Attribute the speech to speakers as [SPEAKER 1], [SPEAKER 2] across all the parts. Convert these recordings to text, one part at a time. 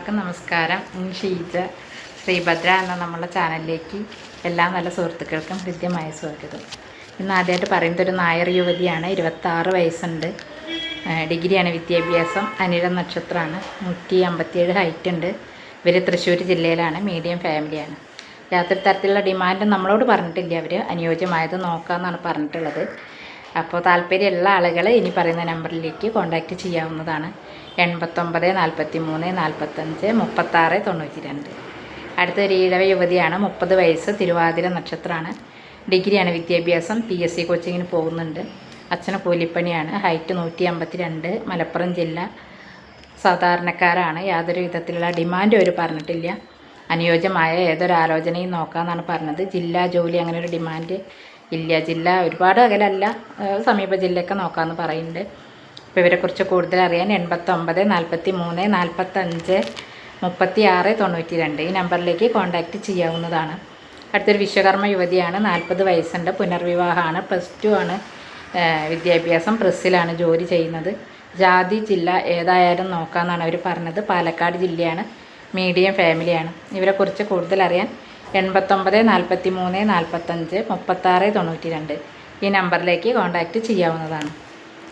[SPEAKER 1] എല്ലാവർക്കും നമസ്കാരം. ഷീജ ശ്രീഭദ്ര എന്ന നമ്മുടെ ചാനലിലേക്ക് എല്ലാ നല്ല സുഹൃത്തുക്കൾക്കും ഹൃദ്യമായ സ്വാഗതം. ഇന്ന് ആദ്യമായിട്ട് പറയുന്നത് ഒരു നായർ യുവതിയാണ് ഇരുപത്താറ് വയസ്സുണ്ട്. ഡിഗ്രിയാണ് വിദ്യാഭ്യാസം. അനിഴ നക്ഷത്രമാണ്. നൂറ്റി അമ്പത്തിയേഴ് ഹൈറ്റ് ഉണ്ട്. ഇവർ തൃശ്ശൂർ ജില്ലയിലാണ് മീഡിയം ഫാമിലിയാണ് യാതൊരു തരത്തിലുള്ള ഡിമാൻഡ് നമ്മളോട് പറഞ്ഞിട്ടില്ല അവർ അനുയോജ്യമായത് നോക്കാമെന്നാണ് പറഞ്ഞിട്ടുള്ളത്. അപ്പോൾ താല്പര്യമുള്ള ആളുകൾ ഇനി പറയുന്ന നമ്പറിലേക്ക് കോൺടാക്റ്റ് ചെയ്യാവുന്നതാണ്. എൺപത്തൊമ്പത് നാൽപ്പത്തി മൂന്ന് നാൽപ്പത്തഞ്ച് മുപ്പത്താറ് തൊണ്ണൂറ്റി രണ്ട് അടുത്ത ഒരു ഈഴവ യുവതിയാണ്. മുപ്പത് വയസ്സ് തിരുവാതിര നക്ഷത്രമാണ്. ഡിഗ്രിയാണ് വിദ്യാഭ്യാസം. പി എസ് സി കോച്ചിങ്ങിന് പോകുന്നുണ്ട്. അച്ഛന് കൂലിപ്പണിയാണ്. ഹൈറ്റ് നൂറ്റി അമ്പത്തി രണ്ട് മലപ്പുറം ജില്ല. സാധാരണക്കാരാണ്. യാതൊരു വിധത്തിലുള്ള ഡിമാൻഡ് അവർ പറഞ്ഞിട്ടില്ല. അനുയോജ്യമായ ഏതൊരു ആലോചനയും നോക്കാമെന്നാണ് പറഞ്ഞത്. ജില്ലാ ജോലി അങ്ങനെ ഒരു ഡിമാൻഡ് ഇല്ല. ജില്ല ഒരുപാട് അകലല്ല. സമീപ ജില്ലയൊക്കെ നോക്കാമെന്ന് പറയുന്നുണ്ട്. അപ്പോൾ ഇവരെക്കുറിച്ച് കൂടുതൽ അറിയാൻ എൺപത്തൊമ്പത് നാൽപ്പത്തി മൂന്ന് നാൽപ്പത്തഞ്ച് മുപ്പത്തി ആറ് തൊണ്ണൂറ്റി രണ്ട് ഈ നമ്പറിലേക്ക് കോൺടാക്റ്റ് ചെയ്യാവുന്നതാണ്. അടുത്തൊരു വിശ്വകർമ്മ യുവതിയാണ് നാൽപ്പത് വയസ്സുണ്ട് പുനർവിവാഹമാണ് പ്ലസ് ടു ആണ് വിദ്യാഭ്യാസം പ്രസ്സിലാണ് ജോലി ചെയ്യുന്നത്. ജാതി ജില്ല ഏതായാലും നോക്കാമെന്നാണ് അവർ പറഞ്ഞത്. പാലക്കാട് ജില്ലയാണ് മീഡിയം ഫാമിലിയാണ്. ഇവരെക്കുറിച്ച് കൂടുതൽ അറിയാൻ എൺപത്തൊമ്പത് നാൽപ്പത്തി മൂന്ന് നാൽപ്പത്തഞ്ച് മുപ്പത്താറ് തൊണ്ണൂറ്റി രണ്ട് ഈ നമ്പറിലേക്ക് കോൺടാക്റ്റ് ചെയ്യാവുന്നതാണ്.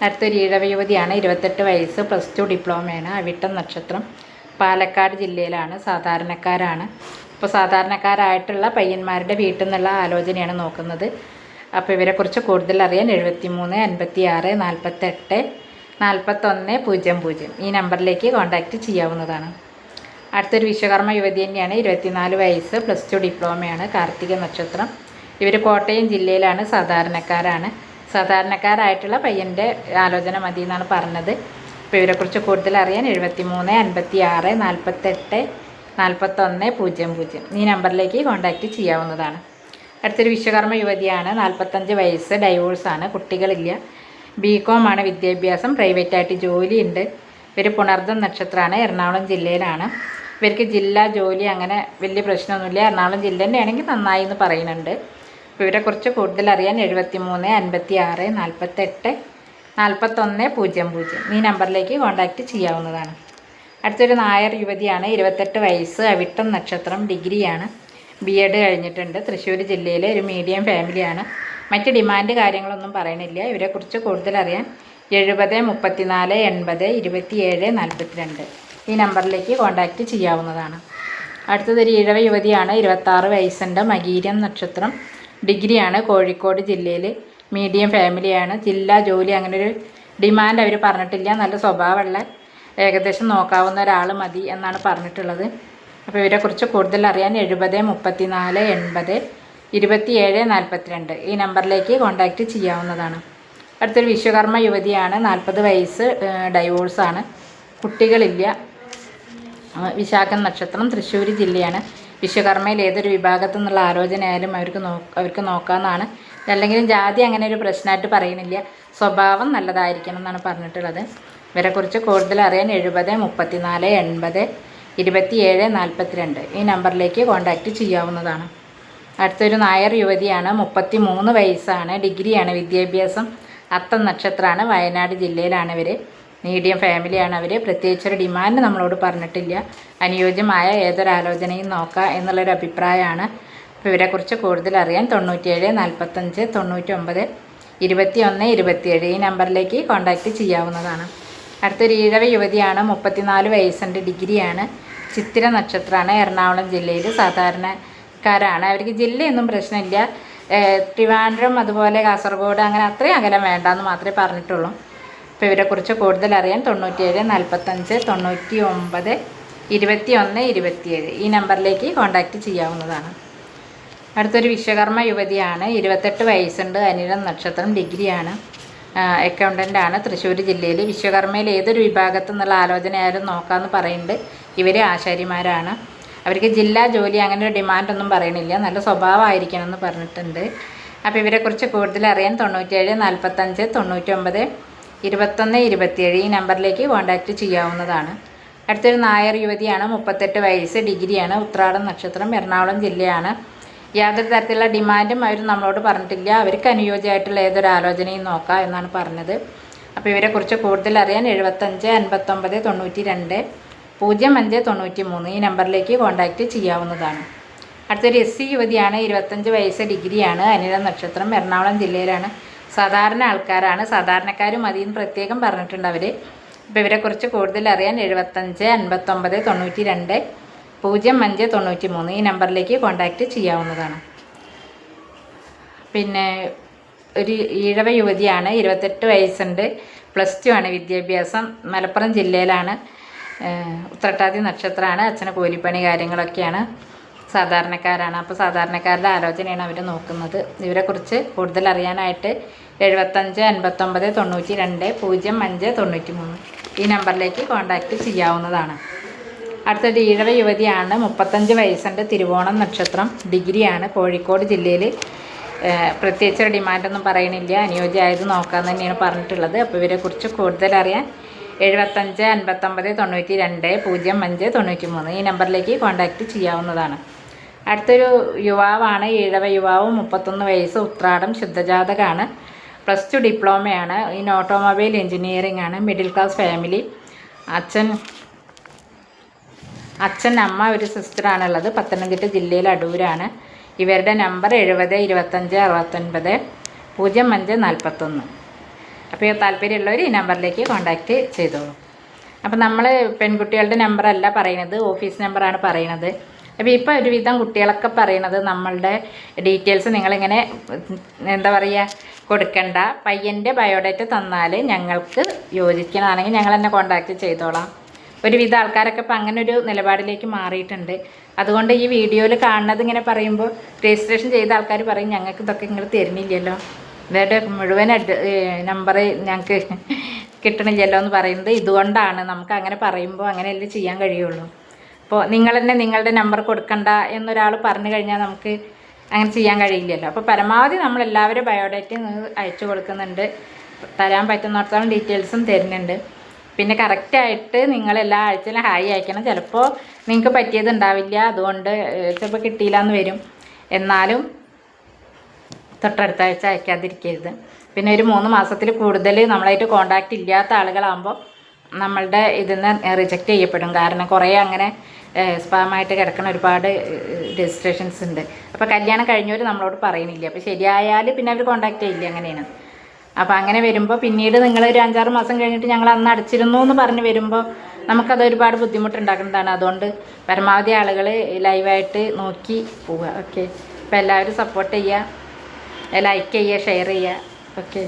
[SPEAKER 1] അടുത്തൊരു ഈഴവ യുവതിയാണ് ഇരുപത്തെട്ട് വയസ്സ് പ്ലസ് ടു ഡിപ്ലോമയാണ് അവിട്ടം നക്ഷത്രം പാലക്കാട് ജില്ലയിലാണ് സാധാരണക്കാരാണ്. ഇപ്പോൾ സാധാരണക്കാരായിട്ടുള്ള പയ്യന്മാരുടെ വീട്ടിൽ നിന്നുള്ള ആലോചനയാണ് നോക്കുന്നത്. അപ്പോൾ ഇവരെക്കുറിച്ച് കൂടുതൽ അറിയാൻ എഴുപത്തി മൂന്ന് അൻപത്തി ആറ് നാൽപ്പത്തെട്ട് നാൽപ്പത്തൊന്ന് പൂജ്യം പൂജ്യം. ഈ നമ്പറിലേക്ക് കോൺടാക്റ്റ് ചെയ്യാവുന്നതാണ്. അടുത്തൊരു വിശ്വകർമ്മ യുവതി തന്നെയാണ് ഇരുപത്തിനാല് വയസ്സ് പ്ലസ് ടു ഡിപ്ലോമയാണ് കാർത്തിക നക്ഷത്രം. ഇവർ കോട്ടയം ജില്ലയിലാണ് സാധാരണക്കാരാണ്. സാധാരണക്കാരായിട്ടുള്ള പയ്യന്റെ ആലോചന മതി എന്നാണ് പറഞ്ഞത്. അപ്പോൾ ഇവരെക്കുറിച്ച് കൂടുതൽ അറിയാൻ എഴുപത്തി മൂന്ന് അൻപത്തി ആറ് നാൽപ്പത്തെട്ട് നാൽപ്പത്തൊന്ന് പൂജ്യം പൂജ്യം. ഈ നമ്പറിലേക്ക് കോൺടാക്റ്റ് ചെയ്യാവുന്നതാണ്. അടുത്തൊരു വിശ്വകർമ്മ യുവതിയാണ് നാൽപ്പത്തഞ്ച് വയസ്സ് ഡൈവോഴ്സാണ് കുട്ടികളില്ല. ബി ആണ് വിദ്യാഭ്യാസം പ്രൈവറ്റായിട്ട് ജോലിയുണ്ട്. ഇവർ പുണർദം നക്ഷത്രമാണ് എറണാകുളം ജില്ലയിലാണ്. ഇവർക്ക് ജില്ല ജോലി അങ്ങനെ വലിയ പ്രശ്നമൊന്നുമില്ല. എറണാകുളം ജില്ല തന്നെയാണെങ്കിൽ നന്നായി എന്ന് പറയുന്നുണ്ട്. ഇവരെക്കുറിച്ച് കൂടുതൽ അറിയാൻ എഴുപത്തി മൂന്ന് അൻപത്തി ആറ് നാൽപ്പത്തെട്ട് നാൽപ്പത്തൊന്ന് പൂജ്യം പൂജ്യം. ഈ നമ്പറിലേക്ക് കോൺടാക്റ്റ് ചെയ്യാവുന്നതാണ്. അടുത്തൊരു നായർ യുവതിയാണ് ഇരുപത്തെട്ട് വയസ്സ് അവിട്ടം നക്ഷത്രം ഡിഗ്രിയാണ്. ബി എഡ് കഴിഞ്ഞിട്ടുണ്ട്. തൃശ്ശൂർ ജില്ലയിലെ ഒരു മീഡിയം ഫാമിലിയാണ് മറ്റ് ഡിമാൻഡ് കാര്യങ്ങളൊന്നും പറയണില്ല. ഇവരെക്കുറിച്ച് കൂടുതൽ അറിയാൻ എഴുപത് മുപ്പത്തിനാല് എൺപത് ഇരുപത്തിയേഴ് നാൽപ്പത്തിരണ്ട് ഈ നമ്പറിലേക്ക് കോൺടാക്റ്റ് ചെയ്യാവുന്നതാണ്. അടുത്തതൊരു ഇഴവ യുവതിയാണ് ഇരുപത്താറ് വയസ്സുണ്ട് മകീരം നക്ഷത്രം. ഡിഗ്രിയാണ് കോഴിക്കോട് ജില്ലയിൽ മീഡിയം ഫാമിലിയാണ്. ജില്ലാ ജോലി അങ്ങനെ ഒരു ഡിമാൻഡ് അവർ പറഞ്ഞിട്ടില്ല. നല്ല സ്വഭാവമുള്ള ഏകദേശം നോക്കാവുന്ന ഒരാൾ മതി എന്നാണ് പറഞ്ഞിട്ടുള്ളത്. അപ്പോൾ ഇവരെക്കുറിച്ച് കൂടുതൽ അറിയാൻ എഴുപത് മുപ്പത്തിനാല് എൺപത് ഇരുപത്തിയേഴ് നാൽപ്പത്തിരണ്ട് ഈ നമ്പറിലേക്ക് കോൺടാക്റ്റ് ചെയ്യാവുന്നതാണ്. അടുത്തൊരു വിശ്വകർമ്മ യുവതിയാണ്. നാൽപ്പത് വയസ്സ് ഡൈവോഴ്സാണ്. കുട്ടികളില്ല. വിശാഖ വിശാഖം നക്ഷത്രം തൃശ്ശൂർ ജില്ലയാണ്. വിശ്വകർമ്മയിൽ ഏതൊരു വിഭാഗത്തു നിന്നുള്ള ആലോചനയായാലും അവർക്ക് നോ അവർക്ക് നോക്കാമെന്നാണ് അല്ലെങ്കിലും ജാതി അങ്ങനെ ഒരു പ്രശ്നമായിട്ട് പറയുന്നില്ല. സ്വഭാവം നല്ലതായിരിക്കണം എന്നാണ് പറഞ്ഞിട്ടുള്ളത്. ഇവരെക്കുറിച്ച് കൂടുതൽ അറിയാൻ എഴുപത് മുപ്പത്തിനാല് എൺപത് ഇരുപത്തിയേഴ് നാൽപ്പത്തിരണ്ട് ഈ നമ്പറിലേക്ക് കോൺടാക്റ്റ് ചെയ്യാവുന്നതാണ്. അടുത്തൊരു നായർ യുവതിയാണ് മുപ്പത്തി മൂന്ന് വയസ്സാണ് ഡിഗ്രിയാണ് വിദ്യാഭ്യാസം അത്തം നക്ഷത്രമാണ് വയനാട് ജില്ലയിലാണ് ഇവർ മീഡിയം ഫാമിലിയാണ് അവർ പ്രത്യേകിച്ചൊരു ഡിമാൻഡ് നമ്മളോട് പറഞ്ഞിട്ടില്ല. അനുയോജ്യമായ ഏതൊരാലോചനയും നോക്കാം എന്നുള്ളൊരു അഭിപ്രായമാണ്. അപ്പോൾ ഇവരെക്കുറിച്ച് കൂടുതൽ അറിയാൻ തൊണ്ണൂറ്റിയേഴ് നാൽപ്പത്തഞ്ച് തൊണ്ണൂറ്റൊമ്പത് ഇരുപത്തി ഒന്ന് ഇരുപത്തിയേഴ് ഈ നമ്പറിലേക്ക് കോൺടാക്റ്റ് ചെയ്യാവുന്നതാണ്. അടുത്തൊരു ഈഴവ യുവതിയാണ് മുപ്പത്തിനാല് വയസ്സിന്റെ ഡിഗ്രിയാണ്. ചിത്തിര നക്ഷത്രമാണ് എറണാകുളം ജില്ലയിൽ സാധാരണക്കാരാണ്. അവർക്ക് ജില്ലയൊന്നും പ്രശ്നമില്ല. ട്രിവാൻഡ്രം അതുപോലെ കാസർഗോഡ് അങ്ങനെ അത്രയും അകലം വേണ്ടെന്ന് മാത്രമേ പറഞ്ഞിട്ടുള്ളൂ. അപ്പോൾ ഇവരെക്കുറിച്ച് കൂടുതൽ അറിയാൻ തൊണ്ണൂറ്റിയേഴ് നാൽപ്പത്തഞ്ച് തൊണ്ണൂറ്റി ഒമ്പത് ഇരുപത്തി ഒന്ന് ഇരുപത്തിയേഴ് ഈ നമ്പറിലേക്ക് കോൺടാക്റ്റ് ചെയ്യാവുന്നതാണ്. അടുത്തൊരു വിശ്വകർമ്മ യുവതിയാണ് ഇരുപത്തെട്ട് വയസ്സുണ്ട് അനിഴം നക്ഷത്രം ഡിഗ്രിയാണ്. അക്കൗണ്ടന്റ് ആണ്. തൃശ്ശൂർ ജില്ലയിൽ വിശ്വകർമ്മയിൽ ഏതൊരു വിഭാഗത്തു നിന്നുള്ള ആലോചനയായാലും നോക്കാമെന്ന് പറയുന്നുണ്ട്. ഇവർ ആശാരിമാരാണ്. അവർക്ക് ജില്ലാ ജോലി അങ്ങനെ ഒരു ഡിമാൻഡൊന്നും പറയണില്ല. നല്ല സ്വഭാവമായിരിക്കണം എന്ന് പറഞ്ഞിട്ടുണ്ട്. അപ്പോൾ ഇവരെക്കുറിച്ച് കൂടുതൽ അറിയാൻ തൊണ്ണൂറ്റേഴ് നാൽപ്പത്തഞ്ച് തൊണ്ണൂറ്റൊമ്പത് ഇരുപത്തൊന്ന് ഇരുപത്തിയേഴ് ഈ നമ്പറിലേക്ക് കോൺടാക്റ്റ് ചെയ്യാവുന്നതാണ്. അടുത്തൊരു നായർ യുവതിയാണ് മുപ്പത്തെട്ട് വയസ്സ് ഡിഗ്രിയാണ് ഉത്രാടം നക്ഷത്രം എറണാകുളം ജില്ലയാണ്. യാതൊരു തരത്തിലുള്ള ഡിമാൻഡും അവർ നമ്മളോട് പറഞ്ഞിട്ടില്ല. അവർക്ക് അനുയോജ്യമായിട്ടുള്ള ഏതൊരു ആലോചനയും നോക്കാം എന്നാണ് പറഞ്ഞത്. അപ്പോൾ ഇവരെക്കുറിച്ച് കൂടുതൽ അറിയാൻ എഴുപത്തഞ്ച് അൻപത്തൊമ്പത് തൊണ്ണൂറ്റി രണ്ട് പൂജ്യം അഞ്ച് തൊണ്ണൂറ്റി മൂന്ന് ഈ നമ്പറിലേക്ക് കോൺടാക്റ്റ് ചെയ്യാവുന്നതാണ്. അടുത്തൊരു എസ് സി യുവതിയാണ് ഇരുപത്തഞ്ച് വയസ്സ് ഡിഗ്രിയാണ് അനില നക്ഷത്രം എറണാകുളം ജില്ലയിലാണ്. സാധാരണ ആൾക്കാരാണ്. സാധാരണക്കാർ മതിയെന്ന് പ്രത്യേകം പറഞ്ഞിട്ടുണ്ട് അവർ അപ്പോൾ ഇവരെക്കുറിച്ച് കൂടുതൽ അറിയാൻ എഴുപത്തഞ്ച് അൻപത്തൊമ്പത് തൊണ്ണൂറ്റി രണ്ട് പൂജ്യം അഞ്ച് തൊണ്ണൂറ്റി മൂന്ന് ഈ നമ്പറിലേക്ക് കോൺടാക്റ്റ് ചെയ്യാവുന്നതാണ്. പിന്നെ ഒരു ഈഴവ യുവതിയാണ് ഇരുപത്തെട്ട് വയസ്സുണ്ട് പ്ലസ് ടു ആണ് വിദ്യാഭ്യാസം മലപ്പുറം ജില്ലയിലാണ്. ഉത്രട്ടാതി നക്ഷത്രമാണ് അച്ഛന് കൂലിപ്പണി കാര്യങ്ങളൊക്കെയാണ്. സാധാരണക്കാരാണ്. അപ്പോൾ സാധാരണക്കാരുടെ ആലോചനയാണ് അവർ നോക്കുന്നത്. ഇവരെക്കുറിച്ച് കൂടുതൽ അറിയാനായിട്ട് എഴുപത്തഞ്ച് അൻപത്തൊമ്പത് തൊണ്ണൂറ്റി രണ്ട് പൂജ്യം അഞ്ച് തൊണ്ണൂറ്റി മൂന്ന് ഈ നമ്പറിലേക്ക് കോൺടാക്റ്റ് ചെയ്യാവുന്നതാണ്. അടുത്തൊരു ഈഴവ യുവതിയാണ്. മുപ്പത്തഞ്ച് വയസ്സുണ്ട്. തിരുവോണം നക്ഷത്രം. ഡിഗ്രിയാണ്. കോഴിക്കോട് ജില്ലയിൽ പ്രത്യേകിച്ച് ഡിമാൻഡൊന്നും പറയണില്ല. അനുയോജ്യമായത് നോക്കാമെന്ന് തന്നെയാണ് പറഞ്ഞിട്ടുള്ളത്. അപ്പോൾ ഇവരെക്കുറിച്ച് കൂടുതൽ അറിയാൻ എഴുപത്തഞ്ച് അൻപത്തൊമ്പത് തൊണ്ണൂറ്റി രണ്ട് പൂജ്യം അഞ്ച് തൊണ്ണൂറ്റി മൂന്ന് ഈ നമ്പറിലേക്ക് കോൺടാക്റ്റ് ചെയ്യാവുന്നതാണ്. അടുത്തൊരു യുവാവാണ് ഈഴവ യുവാവ് മുപ്പത്തൊന്ന് വയസ്സ് ഉത്രാടം ശുദ്ധജാതകമാണ് പ്ലസ് ടു ഡിപ്ലോമയാണ്. ഇൻ ഓട്ടോമൊബൈൽ എഞ്ചിനീയറിംഗ് ആണ്. Middle class family. അച്ഛൻ അച്ഛൻ അമ്മ ഒരു സിസ്റ്ററാണുള്ളത്. പത്തനംതിട്ട ജില്ലയിൽ അടൂരാണ്. ഇവരുടെ നമ്പർ എഴുപത് ഇരുപത്തഞ്ച് അറുപത്തൊൻപത് പൂജ്യം അഞ്ച് നാൽപ്പത്തൊന്ന്. അപ്പോൾ താല്പര്യമുള്ളവർ ഈ നമ്പറിലേക്ക് കോൺടാക്റ്റ് ചെയ്തോളൂ. അപ്പോൾ നമ്മൾ പെൺകുട്ടികളുടെ നമ്പറല്ല പറയുന്നത് ഓഫീസ് നമ്പറാണ് പറയുന്നത്. അപ്പോൾ ഇപ്പോൾ ഒരുവിധം കുട്ടികളൊക്കെ പറയണത് നമ്മളുടെ ഡീറ്റെയിൽസ് നിങ്ങളിങ്ങനെ എന്താ പറയുക കൊടുക്കണ്ട. പയ്യന്റെ ബയോഡേറ്റ തന്നാൽ ഞങ്ങൾക്ക് യോജിക്കണതാണെങ്കിൽ ഞങ്ങൾ തന്നെ കോൺടാക്റ്റ് ചെയ്തോളാം. ഒരുവിധ ആൾക്കാരൊക്കെ ഇപ്പം അങ്ങനെ ഒരു നിലപാടിലേക്ക് മാറിയിട്ടുണ്ട്. അതുകൊണ്ട് ഈ വീഡിയോയിൽ കാണുന്നത് ഇങ്ങനെ പറയുമ്പോൾ രജിസ്ട്രേഷൻ ചെയ്ത ആൾക്കാർ പറയും ഞങ്ങൾക്ക് ഇതൊക്കെ നിങ്ങൾ തരുന്നില്ലല്ലോ. ഇവരുടെ മുഴുവൻ നമ്പർ ഞങ്ങൾക്ക് കിട്ടണില്ലല്ലോ എന്ന് പറയുന്നത് ഇതുകൊണ്ടാണ്. നമുക്ക് അങ്ങനെ പറയുമ്പോൾ അങ്ങനെയല്ലേ ചെയ്യാൻ കഴിയുള്ളൂ. അപ്പോൾ നിങ്ങൾ തന്നെ നിങ്ങളുടെ നമ്പർ കൊടുക്കണ്ട എന്നൊരാൾ പറഞ്ഞു കഴിഞ്ഞാൽ നമുക്ക് അങ്ങനെ ചെയ്യാൻ കഴിയില്ലല്ലോ. അപ്പോൾ പരമാവധി നമ്മൾ എല്ലാവരും ബയോഡേറ്റ അയച്ചു കൊടുക്കുന്നുണ്ട്. തരാൻ പറ്റുന്നിടത്തോളം ഡീറ്റെയിൽസും തരുന്നുണ്ട്. പിന്നെ കറക്റ്റായിട്ട് നിങ്ങൾ എല്ലാ ആഴ്ചയിലും ഹായ് അയക്കണം. ചിലപ്പോൾ നിങ്ങൾക്ക് പറ്റിയത് ഉണ്ടാവില്ല. അതുകൊണ്ട് ചിലപ്പോൾ കിട്ടിയില്ല എന്ന് വരും. എന്നാലും തൊട്ടടുത്ത ആഴ്ച അയക്കാതിരിക്കരുത്. പിന്നെ ഒരു മൂന്ന് മാസത്തിൽ കൂടുതൽ നമ്മളായിട്ട് കോണ്ടാക്റ്റ് ഇല്ലാത്ത ആളുകളാകുമ്പോൾ നമ്മളുടെ ഇതിൽ നിന്ന് റിജക്റ്റ് ചെയ്യപ്പെടും. കാരണം കുറേ അങ്ങനെ സ്പാമായിട്ട് കിടക്കുന്ന ഒരുപാട് രജിസ്ട്രേഷൻസ് ഉണ്ട്. അപ്പോൾ കല്യാണം കഴിഞ്ഞവർ നമ്മളോട് പറയുന്നില്ല. അപ്പോൾ ശരിയായാൽ പിന്നെ അവർ കോണ്ടാക്ട് ചെയ്യില്ല. അങ്ങനെയാണ്. അപ്പോൾ അങ്ങനെ വരുമ്പോൾ പിന്നീട് നിങ്ങൾ ഒരു അഞ്ചാറ് മാസം കഴിഞ്ഞിട്ട് ഞങ്ങൾ അന്ന് അടച്ചിരുന്നു എന്ന് പറഞ്ഞ് വരുമ്പോൾ നമുക്കത് ഒരുപാട് ബുദ്ധിമുട്ടുണ്ടാക്കുന്നതാണ്. അതുകൊണ്ട് പരമാവധി ആളുകൾ ലൈവായിട്ട് നോക്കി പോവുക. ഓക്കെ അപ്പോൾ എല്ലാവരും സപ്പോർട്ട് ചെയ്യുക. ലൈക്ക് ചെയ്യുക ഷെയർ ചെയ്യുക. ഓക്കെ